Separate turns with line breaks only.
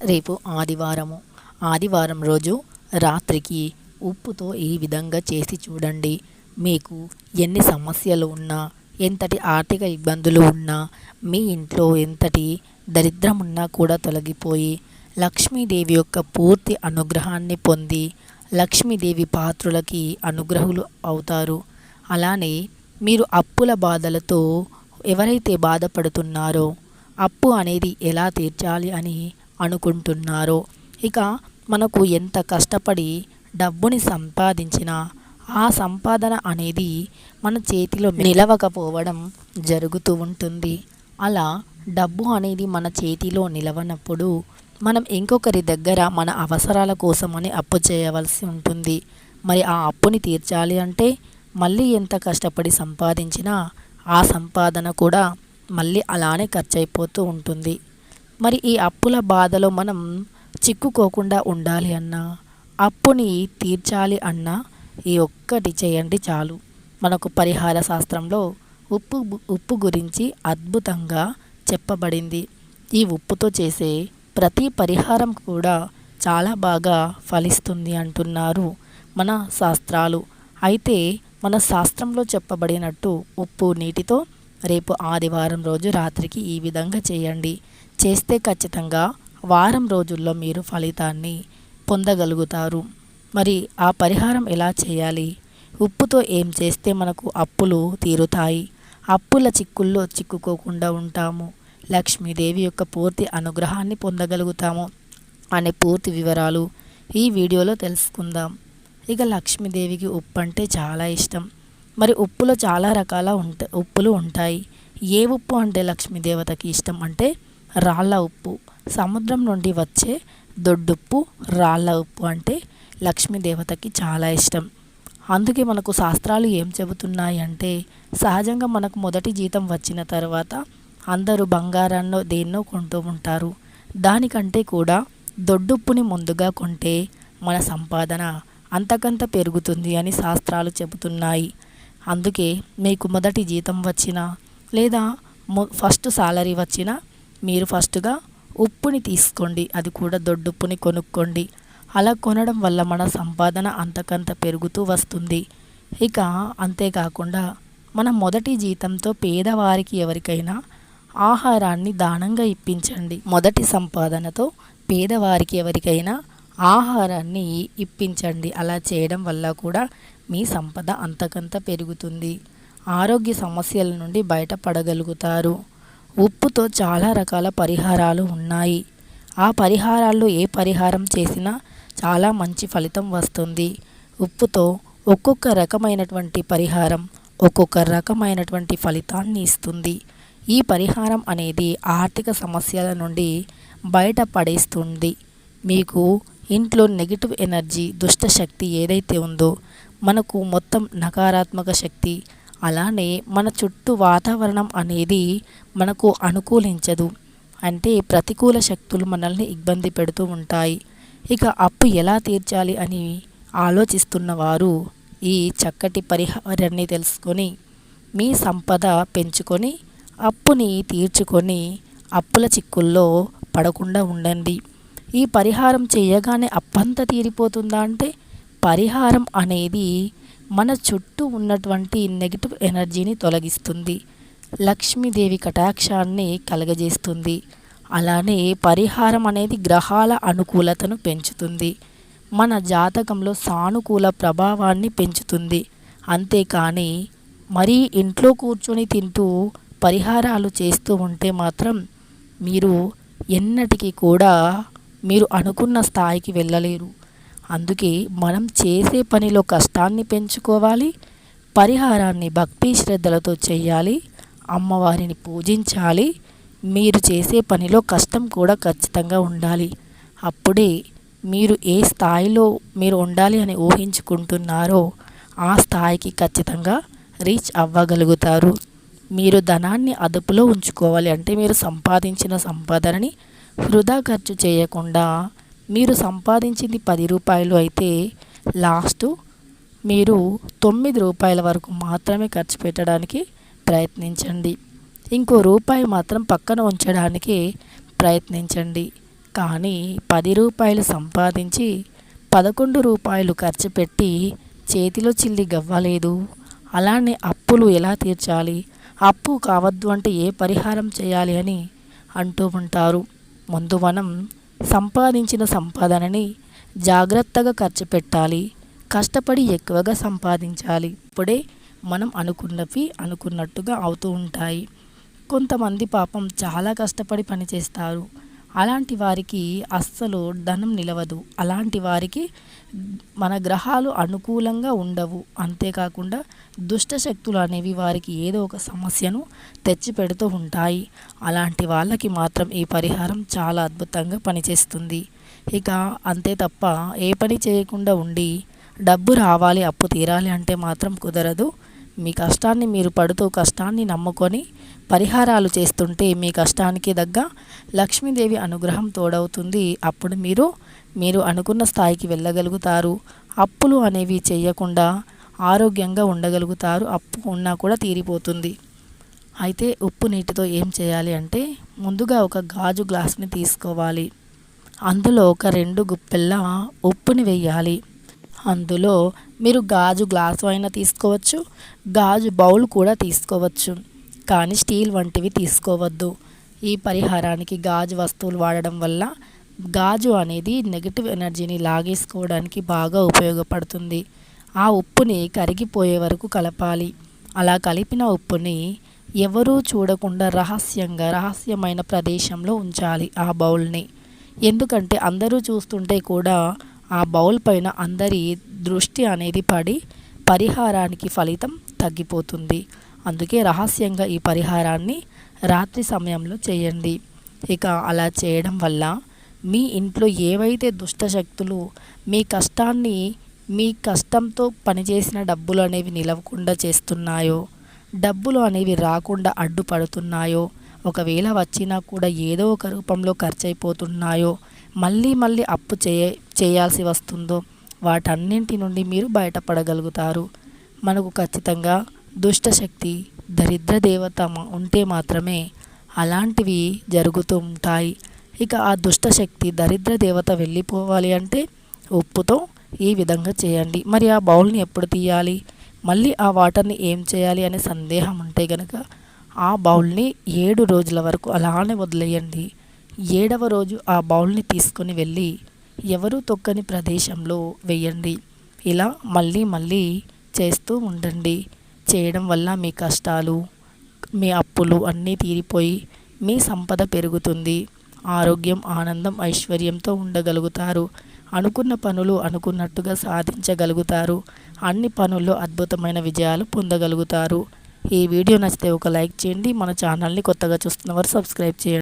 రేపు ఆదివారము. ఆదివారం రోజు రాత్రికి ఉప్పుతో ఈ విధంగా చేసి చూడండి. మీకు ఎన్ని సమస్యలు ఉన్నా ఎంతటి ఆర్థిక ఇబ్బందులు ఉన్నా మీ ఇంట్లో ఎంతటి దరిద్రం ఉన్నా కూడా తొలగిపోయి లక్ష్మీదేవి యొక్క పూర్తి అనుగ్రహాన్ని పొంది లక్ష్మీదేవి పాత్రులకి అనుగ్రహులు అవుతారు. అలానే మీరు అప్పుల బాధలతో ఎవరైతే బాధపడుతున్నారో అప్పు అనేది ఎలా తీర్చాలి అని అనుకుంటున్నారు. ఇక మనకు ఎంత కష్టపడి డబ్బుని సంపాదించినా ఆ సంపాదన అనేది మన చేతిలో నిలవకపోవడం జరుగుతూ ఉంటుంది. అలా డబ్బు అనేది మన చేతిలో నిలవనప్పుడు మనం ఇంకొకరి దగ్గర మన అవసరాల కోసమని అప్పు చేయవలసి ఉంటుంది. మరి ఆ అప్పుని తీర్చాలి అంటే మళ్ళీ ఎంత కష్టపడి సంపాదించినా ఆ సంపాదన కూడా మళ్ళీ అలానే ఖర్చు అయిపోతూ ఉంటుంది. మరి ఈ అప్పుల బాధలో మనం చిక్కుకోకుండా ఉండాలి అన్నా? అప్పుని తీర్చాలి అన్నా? ఈ ఒక్కటి చేయండి చాలు. మనకు పరిహార శాస్త్రంలో ఉప్పు ఉప్పు గురించి అద్భుతంగా చెప్పబడింది. ఈ ఉప్పుతో చేసే ప్రతి పరిహారం కూడా చాలా బాగా ఫలిస్తుంది అంటున్నారు మన శాస్త్రాలు. అయితే మన శాస్త్రంలో చెప్పబడినట్టు ఉప్పు నీటితో రేపు ఆదివారం రోజు రాత్రికి ఈ విధంగా చేయండి. చేస్తే ఖచ్చితంగా వారం రోజుల్లో మీరు ఫలితాన్ని పొందగలుగుతారు. మరి ఆ పరిహారం ఎలా చేయాలి? ఉప్పుతో ఏం చేస్తే మనకు అప్పులు తీరుతాయి? అప్పుల చిక్కుల్లో చిక్కుకోకుండా ఉంటాము. లక్ష్మీదేవి యొక్క పూర్తి అనుగ్రహాన్ని పొందగలుగుతాము అనే పూర్తి వివరాలు ఈ వీడియోలో తెలుసుకుందాం. ఇక లక్ష్మీదేవికి ఉప్పు అంటే చాలా ఇష్టం. మరి ఉప్పులో చాలా రకాల ఉంట ఉప్పులు ఉంటాయి. ఏ ఉప్పు అంటే లక్ష్మీదేవతకి ఇష్టం అంటే రాళ్ళ ఉప్పు. సముద్రం నుండి వచ్చే దొడ్డుప్పు రాళ్ళ ఉప్పు అంటే లక్ష్మీదేవతకి చాలా ఇష్టం. అందుకే మనకు శాస్త్రాలు ఏం చెబుతున్నాయి అంటే సహజంగా మనకు మొదటి జీతం వచ్చిన తర్వాత అందరూ బంగారాన్నో దేన్నో కొంటూ ఉంటారు. దానికంటే కూడా దొడ్డుప్పుని ముందుగా కొంటే మన సంపాదన అంతకంత పెరుగుతుంది అని శాస్త్రాలు చెబుతున్నాయి. అందుకే మీకు మొదటి జీతం వచ్చినా లేదా ఫస్ట్ సాలరీ వచ్చినా మీరు ఫస్ట్గా ఉప్పుని తీసుకోండి. అది కూడా దొడ్డుప్పుని కొనుక్కోండి. అలా కొనడం వల్ల మన సంపాదన అంతకంత పెరుగుతూ వస్తుంది. ఇక అంతేకాకుండా మన మొదటి జీతంతో పేదవారికి ఎవరికైనా ఆహారాన్ని దానంగా ఇప్పించండి. మొదటి సంపాదనతో పేదవారికి ఎవరికైనా ఆహారాన్ని ఇప్పించండి. అలా చేయడం వల్ల కూడా మీ సంపద అంతకంత పెరుగుతుంది. ఆరోగ్య సమస్యల నుండి బయటపడగలుగుతారు. ఉప్పుతో చాలా రకాల పరిహారాలు ఉన్నాయి. ఆ పరిహారాల్లో ఏ పరిహారం చేసినా చాలా మంచి ఫలితం వస్తుంది. ఉప్పుతో ఒక్కొక్క రకమైనటువంటి పరిహారం ఒక్కొక్క రకమైనటువంటి ఫలితాన్ని ఇస్తుంది. ఈ పరిహారం అనేది ఆర్థిక సమస్యల నుండి బయటపడేస్తుంది మీకు ఇంట్లో నెగిటివ్ ఎనర్జీ దుష్ట శక్తి ఏదైతే ఉందో మనకు మొత్తం నకారాత్మక శక్తి అలానే మన చుట్టూ వాతావరణం అనేది మనకు అనుకూలించదు. అంటే ప్రతికూల శక్తులు మనల్ని ఇబ్బంది పెడుతూ ఉంటాయి. ఇక అప్పు ఎలా తీర్చాలి అని ఆలోచిస్తున్న వారు ఈ చక్కటి పరిహారాన్ని తెలుసుకొని మీ సంపద పెంచుకొని అప్పుని తీర్చుకొని అప్పుల చిక్కుల్లో పడకుండా ఉండండి. ఈ పరిహారం చేయగానే అప్పంతా తీరిపోతుందా అంటే పరిహారం అనేది మన చుట్టూ ఉన్నటువంటి నెగిటివ్ ఎనర్జీని తొలగిస్తుంది. లక్ష్మీదేవి కటాక్షాన్ని కలగజేస్తుంది. అలానే పరిహారం అనేది గ్రహాల అనుకూలతను పెంచుతుంది. మన జాతకంలో సానుకూల ప్రభావాన్ని పెంచుతుంది. అంతేకాని మరీ ఇంట్లో కూర్చొని తింటూ పరిహారాలు చేస్తూ ఉంటే మాత్రం మీరు ఎన్నటికీ కూడా మీరు అనుకున్న స్థాయికి వెళ్ళలేరు. అందుకే మనం చేసే పనిలో కష్టాన్ని పెంచుకోవాలి పరిహారాన్ని భక్తి శ్రద్ధలతో చేయాలి అమ్మవారిని పూజించాలి మీరు చేసే పనిలో కష్టం కూడా ఖచ్చితంగా ఉండాలి. అప్పుడే మీరు ఏ స్థాయిలో మీరు ఉండాలి అని ఊహించుకుంటున్నారో ఆ స్థాయికి ఖచ్చితంగా రీచ్ అవ్వగలుగుతారు. మీరు ధనాన్ని అదుపులో ఉంచుకోవాలి అంటే మీరు సంపాదించిన సంపాదనని వృధా ఖర్చు చేయకుండా మీరు సంపాదించింది పది రూపాయలు అయితే లాస్ట్ మీరు తొమ్మిది రూపాయల వరకు మాత్రమే ఖర్చు పెట్టడానికి ప్రయత్నించండి. ఇంకో రూపాయి మాత్రం పక్కన ఉంచడానికి ప్రయత్నించండి. కానీ పది రూపాయలు సంపాదించి పదకొండు రూపాయలు ఖర్చు పెట్టి చేతిలో చిల్లి గవ్వలేదు. అలానే అప్పులు ఎలా తీర్చాలి? అప్పు కావద్దు అంటే ఏ పరిహారం చేయాలి అని అంటూ ఉంటారు. ముందు మనం సంపాదించిన సంపాదనని జాగ్రత్తగా ఖర్చు పెట్టాలి కష్టపడి ఎక్కువగా సంపాదించాలి. ఇప్పుడే మనం అనుకున్నవి అనుకున్నట్టుగా అవుతూ ఉంటాయి. కొంతమంది పాపం చాలా కష్టపడి పనిచేస్తారు. అలాంటి వారికి అస్సలు ధనం నిలవదు. అలాంటి వారికి మన గ్రహాలు అనుకూలంగా ఉండవు. అంతేకాకుండా దుష్ట శక్తులు అనేవి వారికి ఏదో ఒక సమస్యను తెచ్చిపెడుతూ ఉంటాయి. అలాంటి వాళ్ళకి మాత్రం ఈ పరిహారం చాలా అద్భుతంగా పనిచేస్తుంది. ఇక అంతే తప్ప ఏ పని చేయకుండా ఉండి డబ్బు రావాలి అప్పు తీరాలి అంటే మాత్రం కుదరదు. మీ కష్టాన్ని మీరు పడుతూ కష్టాన్ని నమ్ముకొని పరిహారాలు చేస్తుంటే మీ కష్టానికి దగ్గ లక్ష్మీదేవి అనుగ్రహం తోడవుతుంది. అప్పుడు మీరు మీరు అనుకున్న స్థాయికి వెళ్ళగలుగుతారు. అప్పులు అనేవి చేయకుండా ఆరోగ్యంగా ఉండగలుగుతారు. అప్పు ఉన్నా కూడా తీరిపోతుంది. అయితే ఉప్పు నీటితో ఏం చేయాలి అంటే ముందుగా ఒక గాజు గ్లాస్ని తీసుకోవాలి. అందులో ఒక రెండు గుప్పెల్లా ఉప్పుని వేయాలి. అందులో మీరు గాజు గ్లాసు అయినా తీసుకోవచ్చు గాజు బౌల్ కూడా తీసుకోవచ్చు కానీ స్టీల్ వంటివి తీసుకోవద్దు. ఈ పరిహారానికి గాజు వస్తువులు వాడడం వల్ల గాజు అనేది నెగిటివ్ ఎనర్జీని లాగేసుకోవడానికి బాగా ఉపయోగపడుతుంది. ఆ ఉప్పుని కరిగిపోయే వరకు కలపాలి. అలా కలిపిన ఉప్పుని ఎవరూ చూడకుండా రహస్యంగా రహస్యమైన ప్రదేశంలో ఉంచాలి ఆ బౌల్ని. ఎందుకంటే అందరూ చూస్తుంటే కూడా ఆ బౌల్ పైన అందరి దృష్టి అనేది పడి పరిహారానికి ఫలితం తగ్గిపోతుంది. అందుకే రహస్యంగా ఈ పరిహారాన్ని రాత్రి సమయంలో చేయండి. ఇక అలా చేయడం వల్ల మీ ఇంట్లో ఏవైతే దుష్టశక్తులు మీ కష్టాన్ని మీ కష్టంతో పనిచేసిన డబ్బులు అనేవి నిలవకుండా చేస్తున్నాయో డబ్బులు అనేవి రాకుండా అడ్డుపడుతున్నాయో ఒకవేళ వచ్చినా కూడా ఏదో ఒక రూపంలో ఖర్చు అయిపోతున్నాయో మళ్ళీ మళ్ళీ అప్పు చేయ చేయాల్సి వస్తుందో వాటన్నింటి నుండి మీరు బయటపడగలుగుతారు. మనకు ఖచ్చితంగా దుష్టశక్తి దరిద్ర దేవత ఉంటే మాత్రమే అలాంటివి జరుగుతూ ఉంటాయి. ఇక ఆ దుష్టశక్తి దరిద్ర దేవత వెళ్ళిపోవాలి అంటే ఉప్పుతో ఈ విధంగా చేయండి. మరి ఆ బౌల్ని ఎప్పుడు తీయాలి? మళ్ళీ ఆ వాటర్ని ఏం చేయాలి అనే సందేహం ఉంటే గనక ఆ బౌల్ని ఏడు రోజుల వరకు అలానే వదిలేయండి. ఏడవ రోజు ఆ బౌల్ని తీసుకొని వెళ్ళి ఎవరు తొక్కని ప్రదేశంలో వేయండి. ఇలా మళ్ళీ మళ్ళీ చేస్తూ ఉండండి. చేయడం వల్ల మీ కష్టాలు మీ అప్పులు అన్నీ తీరిపోయి మీ సంపద పెరుగుతుంది. ఆరోగ్యం ఆనందం ఐశ్వర్యంతో ఉండగలుగుతారు. అనుకున్న పనులు అనుకున్నట్టుగా సాధించగలుగుతారు. అన్ని పనుల్లో అద్భుతమైన విజయాలు పొందగలుగుతారు. ఈ వీడియో నచ్చితే ఒక లైక్ చేయండి. మన ఛానల్ని కొత్తగా చూస్తున్నవారు సబ్స్క్రైబ్ చేయండి.